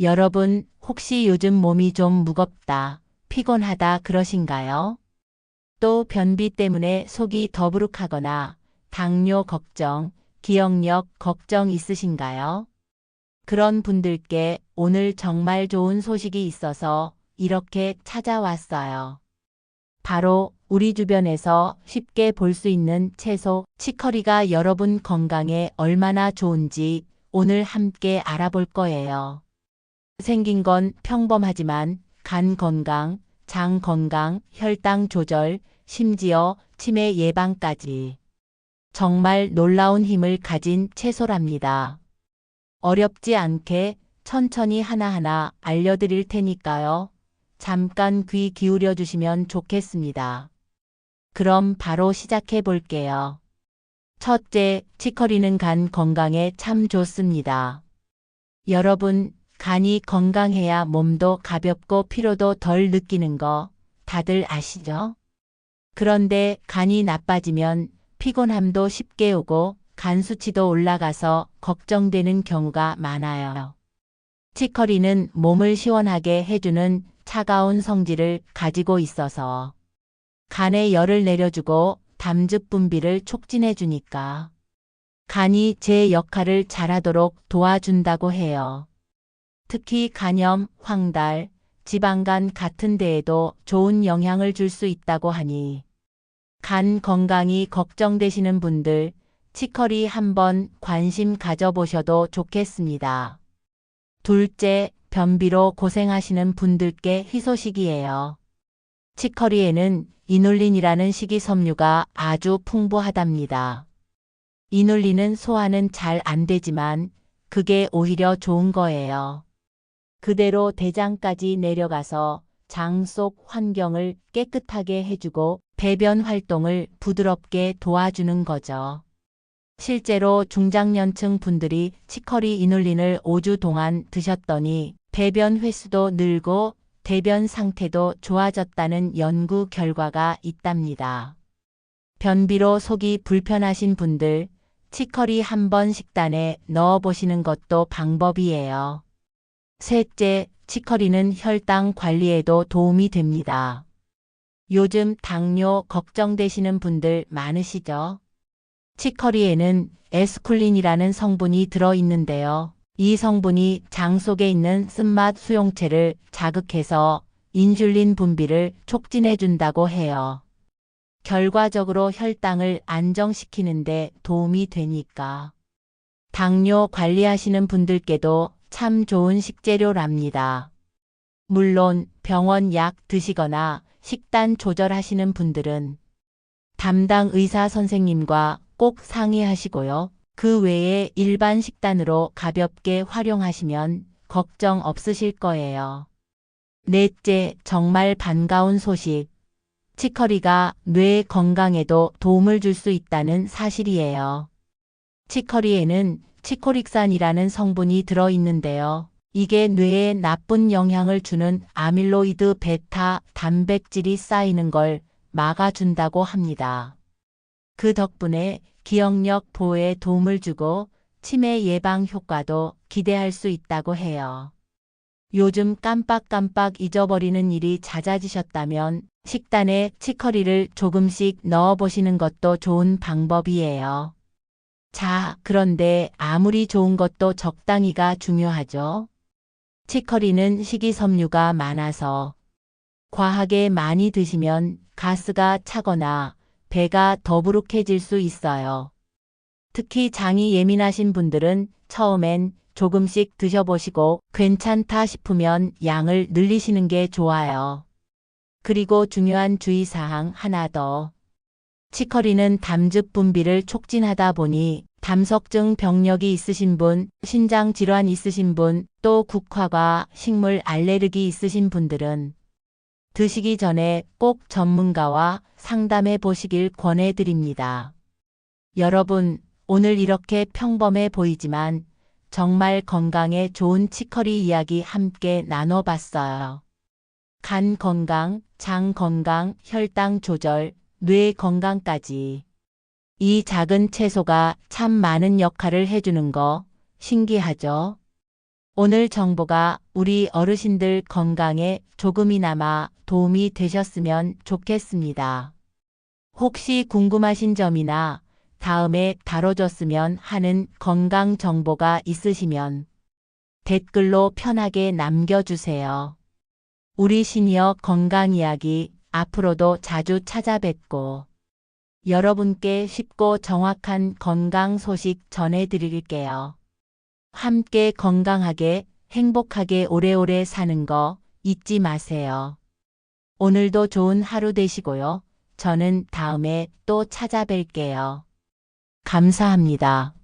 여러분, 혹시 요즘 몸이 좀 무겁다, 피곤하다 그러신가요? 또 변비 때문에 속이 더부룩하거나 당뇨 걱정, 기억력 걱정 있으신가요? 그런 분들께 오늘 정말 좋은 소식이 있어서 이렇게 찾아왔어요. 바로 우리 주변에서 쉽게 볼 수 있는 채소 치커리가 여러분 건강에 얼마나 좋은지 오늘 함께 알아볼 거예요. 생긴 건 평범하지만 간 건강, 장 건강, 혈당 조절, 심지어 치매 예방까지 정말 놀라운 힘을 가진 채소랍니다. 어렵지 않게 천천히 하나하나 알려드릴 테니까요. 잠깐 귀 기울여 주시면 좋겠습니다. 그럼 바로 시작해 볼게요. 첫째, 치커리는 간 건강에 참 좋습니다. 여러분, 간이 건강해야 몸도 가볍고 피로도 덜 느끼는 거 다들 아시죠? 그런데 간이 나빠지면 피곤함도 쉽게 오고 간 수치도 올라가서 걱정되는 경우가 많아요. 치커리는 몸을 시원하게 해주는 차가운 성질을 가지고 있어서 간에 열을 내려주고 담즙 분비를 촉진해 주니까 간이 제 역할을 잘하도록 도와준다고 해요. 특히 간염, 황달, 지방간 같은 데에도 좋은 영향을 줄 수 있다고 하니 간 건강이 걱정되시는 분들 치커리 한번 관심 가져보셔도 좋겠습니다. 둘째, 변비로 고생하시는 분들께 희소식이에요. 치커리에는 이눌린이라는 식이섬유가 아주 풍부하답니다. 이눌린은 소화는 잘 안 되지만 그게 오히려 좋은 거예요. 그대로 대장까지 내려가서 장 속 환경을 깨끗하게 해주고 배변 활동을 부드럽게 도와주는 거죠. 실제로 중장년층 분들이 치커리 이눌린을 5주 동안 드셨더니 배변 횟수도 늘고 대변 상태도 좋아졌다는 연구 결과가 있답니다. 변비로 속이 불편하신 분들 치커리 한번 식단에 넣어 보시는 것도 방법이에요. 셋째, 치커리는 혈당 관리에도 도움이 됩니다. 요즘 당뇨 걱정되시는 분들 많으시죠? 치커리에는 에스쿨린이라는 성분이 들어 있는데요. 이 성분이 장 속에 있는 쓴맛 수용체를 자극해서 인슐린 분비를 촉진해 준다고 해요. 결과적으로 혈당을 안정시키는데 도움이 되니까. 당뇨 관리하시는 분들께도 참 좋은 식재료랍니다. 물론 병원 약 드시거나 식단 조절하시는 분들은 담당 의사 선생님과 꼭 상의하시고요. 그 외에 일반 식단으로 가볍게 활용하시면 걱정 없으실 거예요. 넷째, 정말 반가운 소식. 치커리가 뇌 건강에도 도움을 줄 수 있다는 사실이에요. 치커리에는 치코릭산이라는 성분이 들어 있는데요. 이게 뇌에 나쁜 영향을 주는 아밀로이드 베타 단백질이 쌓이는 걸 막아준다고 합니다. 그 덕분에 기억력 보호에 도움을 주고 치매 예방 효과도 기대할 수 있다고 해요. 요즘 깜빡깜빡 잊어버리는 일이 잦아지셨다면 식단에 치커리를 조금씩 넣어보시는 것도 좋은 방법이에요. 자, 그런데 아무리 좋은 것도 적당히가 중요하죠. 치커리는 식이섬유가 많아서 과하게 많이 드시면 가스가 차거나 배가 더부룩해질 수 있어요. 특히 장이 예민하신 분들은 처음엔 조금씩 드셔보시고 괜찮다 싶으면 양을 늘리시는 게 좋아요. 그리고 중요한 주의사항 하나 더. 치커리는 담즙 분비를 촉진하다 보니 담석증 병력이 있으신 분, 신장 질환 있으신 분, 또 국화과 식물 알레르기 있으신 분들은 드시기 전에 꼭 전문가와 상담해 보시길 권해드립니다. 여러분, 오늘 이렇게 평범해 보이지만 정말 건강에 좋은 치커리 이야기 함께 나눠봤어요. 간 건강, 장 건강, 혈당 조절, 뇌 건강까지. 이 작은 채소가 참 많은 역할을 해주는 거 신기하죠? 오늘 정보가 우리 어르신들 건강에 조금이나마 도움이 되셨으면 좋겠습니다. 혹시 궁금하신 점이나 다음에 다뤄줬으면 하는 건강 정보가 있으시면 댓글로 편하게 남겨주세요. 우리 시니어 건강 이야기 앞으로도 자주 찾아뵙고 여러분께 쉽고 정확한 건강 소식 전해드릴게요. 함께 건강하게 행복하게 오래오래 사는 거 잊지 마세요. 오늘도 좋은 하루 되시고요. 저는 다음에 또 찾아뵐게요. 감사합니다.